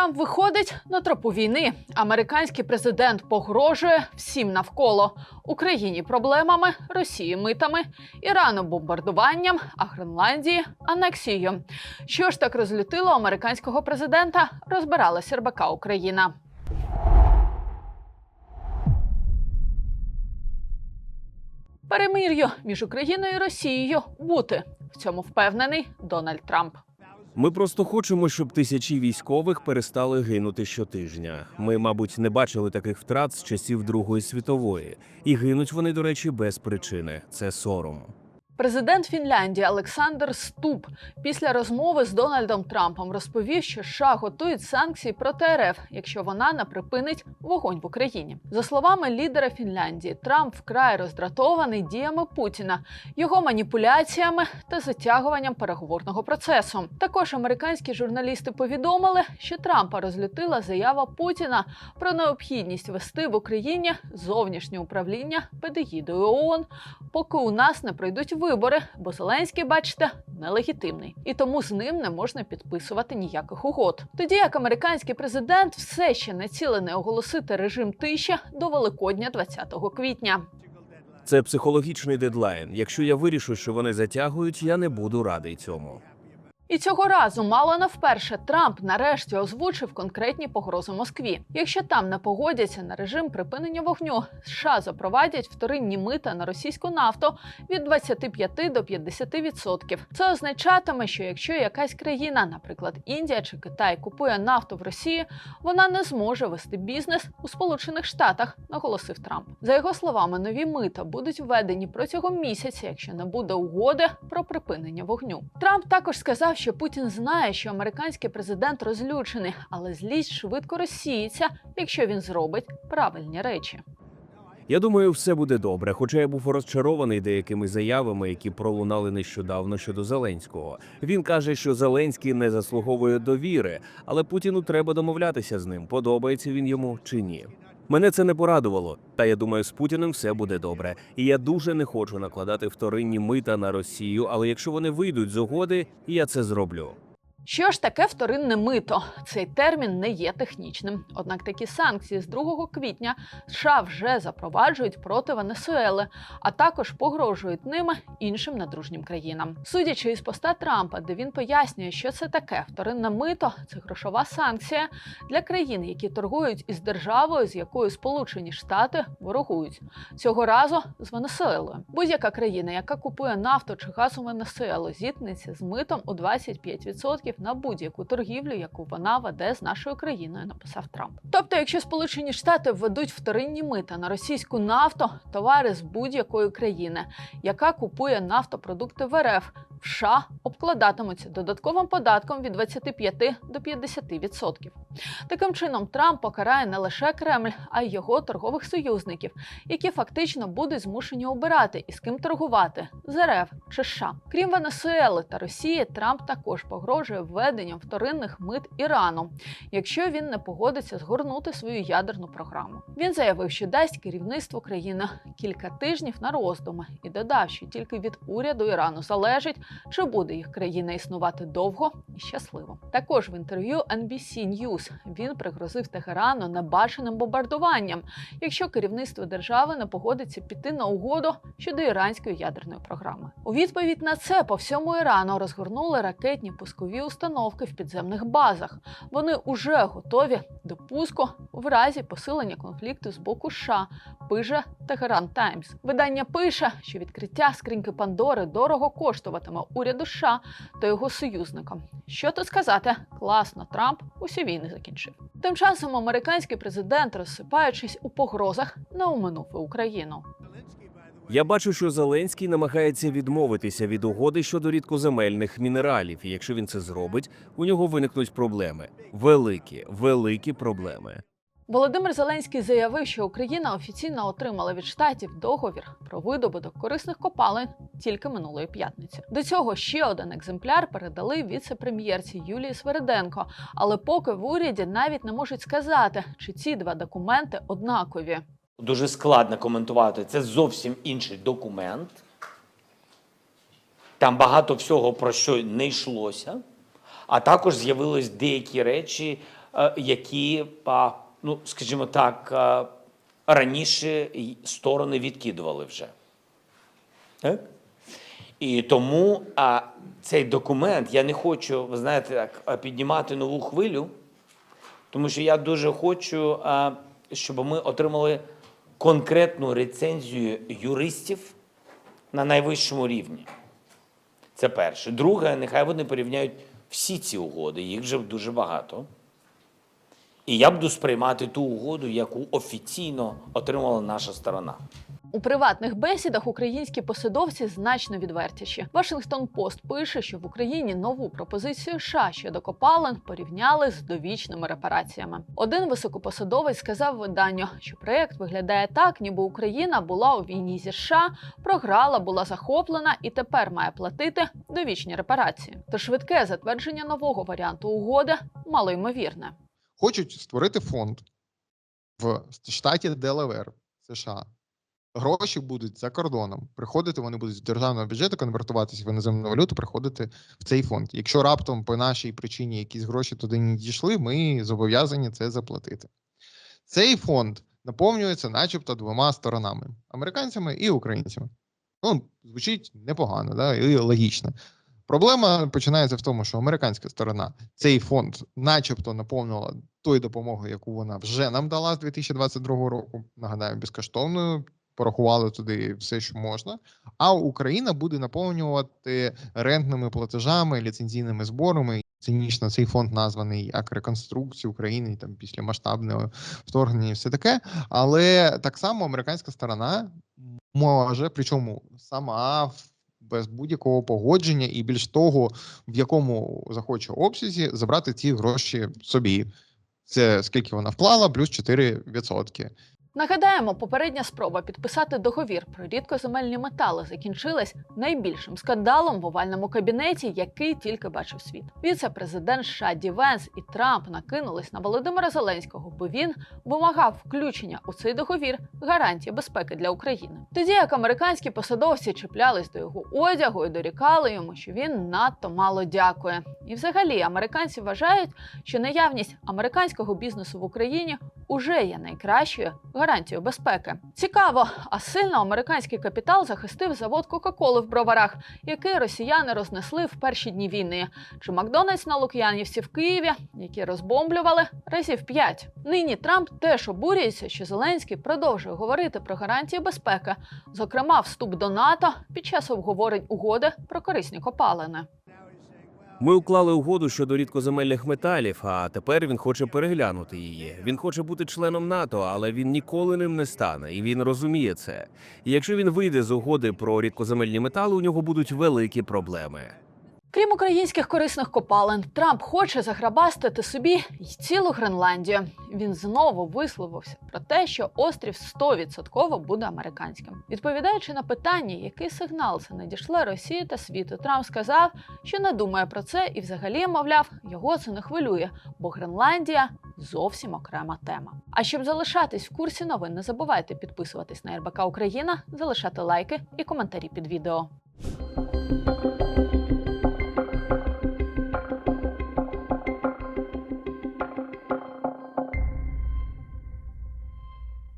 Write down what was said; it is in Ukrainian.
Трамп виходить на тропу війни. Американський президент погрожує всім навколо Україні проблемами, Росії митами, Ірану бомбардуванням, а Гренландії анексією. Що ж так розлютило американського президента? Розбиралася РБК Україна. Перемир'ю між Україною і Росією бути в цьому впевнений Дональд Трамп. Ми просто хочемо, щоб тисячі військових перестали гинути щотижня. Ми, мабуть, не бачили таких втрат з часів Другої світової, і гинуть вони, до речі, без причини. Це сором. Президент Фінляндії Олександр Ступ після розмови з Дональдом Трампом розповів, що США готують санкції проти РФ, якщо вона не припинить вогонь в Україні. За словами лідера Фінляндії, Трамп вкрай роздратований діями Путіна, його маніпуляціями та затягуванням переговорного процесу. Також американські журналісти повідомили, що Трампа розлютила заява Путіна про необхідність вести в Україні зовнішнє управління під егідою ООН, поки у нас не пройдуть вибори, бо Зеленський, бачите, нелегітимний, і тому з ним не можна підписувати ніяких угод. Тоді як американський президент все ще націлений оголосити режим тиші до Великодня 20 квітня. Це психологічний дедлайн. Якщо я вирішу, що вони затягують, я не буду радий цьому. І цього разу мало не вперше Трамп нарешті озвучив конкретні погрози Москві. Якщо там не погодяться на режим припинення вогню, США запровадять вторинні мита на російську нафту від 25 до 50%. Це означатиме, що якщо якась країна, наприклад Індія чи Китай, купує нафту в Росії, вона не зможе вести бізнес у Сполучених Штатах, наголосив Трамп. За його словами, нові мита будуть введені протягом місяця, якщо не буде угоди про припинення вогню. Трамп також сказав, що Путін знає, що американський президент розлючений, але злість швидко розсіється, якщо він зробить правильні речі. Я думаю, все буде добре. Хоча я був розчарований деякими заявами, які пролунали нещодавно щодо Зеленського. Він каже, що Зеленський не заслуговує довіри, але Путіну треба домовлятися з ним, подобається він йому чи ні. Мене це не порадувало, та я думаю, з Путіним все буде добре. І я дуже не хочу накладати вторинні мита на Росію, але якщо вони вийдуть з угоди, я це зроблю. Що ж таке вторинне мито? Цей термін не є технічним. Однак такі санкції з 2 квітня США вже запроваджують проти Венесуели, а також погрожують ними іншим недружнім країнам. Судячи із поста Трампа, де він пояснює, що це таке вторинне мито, це грошова санкція для країн, які торгують із державою, з якою Сполучені Штати ворогують. Цього разу з Венесуелою. Будь-яка країна, яка купує нафту чи газ у Венесуелу, зіткнеться з митом у 25% на будь-яку торгівлю, яку вона веде з нашою країною, написав Трамп. Тобто, якщо Сполучені Штати введуть вторинні мита на російську нафту, товари з будь-якої країни, яка купує нафтопродукти в РФ, в США обкладатимуться додатковим податком від 25 до 50%. Таким чином, Трамп покарає не лише Кремль, а й його торгових союзників, які фактично будуть змушені обирати із ким торгувати з РФ чи США. Крім Венесуели та Росії, Трамп також погрожує введенням вторинних мит Ірану, якщо він не погодиться згорнути свою ядерну програму. Він заявив, що дасть керівництву країни кілька тижнів на роздуми і додав, що тільки від уряду Ірану залежить, чи буде їх країна існувати довго і щасливо. Також в інтерв'ю NBC News він пригрозив Тегерану небаченим бомбардуванням, якщо керівництво держави не погодиться піти на угоду щодо іранської ядерної програми. У відповідь на це по всьому Ірану розгорнули ракетні пускові установки в підземних базах. Вони уже готові до пуску в разі посилення конфлікту з боку США. Пише Тегеран Таймс. Видання пише, що відкриття скриньки Пандори дорого коштуватиме уряду США та його союзникам. Що тут сказати? Класно, Трамп усі війни закінчив. Тим часом американський президент, розсипаючись у погрозах, не оминув і Україну. Я бачу, що Зеленський намагається відмовитися від угоди щодо рідкоземельних мінералів. І якщо він це зробить, у нього виникнуть проблеми. Великі, великі проблеми. Володимир Зеленський заявив, що Україна офіційно отримала від штатів договір про видобуток корисних копалин тільки минулої п'ятниці. До цього ще один екземпляр передали віце-прем'єрці Юлії Свериденко. Але поки в уряді навіть не можуть сказати, чи ці два документи однакові. Дуже складно коментувати. Це зовсім інший документ. Там багато всього про що не йшлося. А також з'явились деякі речі, е, які, ну скажімо так, е, раніше сторони відкидували вже. Так? І тому а, цей документ я не хочу, ви знаєте, так, піднімати нову хвилю, тому що я дуже хочу, а, щоб ми отримали конкретну рецензію юристів на найвищому рівні. Це перше. Друге, нехай вони порівняють всі ці угоди, їх вже дуже багато. І я буду сприймати ту угоду, яку офіційно отримала наша сторона. У приватних бесідах українські посадовці значно відвертіші. Вашингтон Пост пише, що в Україні нову пропозицію США щодо копалин порівняли з довічними репараціями. Один високопосадовець сказав виданню, що проект виглядає так, ніби Україна була у війні зі США, програла, була захоплена і тепер має платити довічні репарації. То швидке затвердження нового варіанту угоди малоймовірне. Хочуть створити фонд в штаті Делавер, США. Гроші будуть за кордоном. Приходити вони будуть з державного бюджету, конвертуватися в іноземну валюту, приходити в цей фонд. Якщо раптом по нашій причині якісь гроші туди не дійшли, ми зобов'язані це заплатити. Цей фонд наповнюється, начебто, двома сторонами: американцями і українцями. Ну, звучить непогано, да, і логічно. Проблема починається в тому, що американська сторона цей фонд, начебто, наповнила тою допомогою, яку вона вже нам дала з 2022 року. Нагадаю, безкоштовною. Порахували туди все, що можна. А Україна буде наповнювати рентними платежами, ліцензійними зборами. Цинічно цей фонд названий як реконструкція України там після масштабного вторгнення і все таке. Але так само американська сторона може, причому сама без будь-якого погодження, і більш того, в якому захоче обсязі забрати ці гроші собі. Це скільки вона вклала, плюс 4%. Нагадаємо, попередня спроба підписати договір про рідкоземельні метали закінчилась найбільшим скандалом в овальному кабінеті, який тільки бачив світ. Віце-президент США Ді Венс і Трамп накинулись на Володимира Зеленського, бо він вимагав включення у цей договір гарантії безпеки для України. Тоді як американські посадовці чіплялись до його одягу і дорікали йому, що він надто мало дякує. І взагалі американці вважають, що наявність американського бізнесу в Україні уже є найкращою гарантією безпеки. Цікаво, а сильно американський капітал захистив завод Кока-Коли в броварах, який росіяни рознесли в перші дні війни, чи Макдональдс на Лук'янівці в Києві, які розбомблювали разів п'ять. Нині Трамп теж обурюється, що Зеленський продовжує говорити про гарантії безпеки, зокрема вступ до НАТО під час обговорень угоди про корисні копалини. Ми уклали угоду щодо рідкоземельних металів, а тепер він хоче переглянути її. Він хоче бути членом НАТО, але він ніколи ним не стане, і він розуміє це. І якщо він вийде з угоди про рідкоземельні метали, у нього будуть великі проблеми. Крім українських корисних копалин, Трамп хоче заграбастити собі й цілу Гренландію. Він знову висловився про те, що острів 100% буде американським. Відповідаючи на питання, який сигнал це надійшле Росії та світу, Трамп сказав, що не думає про це і, взагалі, мовляв, його це не хвилює, бо Гренландія зовсім окрема тема. А щоб залишатись в курсі новин, не забувайте підписуватись на РБК Україна, залишати лайки і коментарі під відео.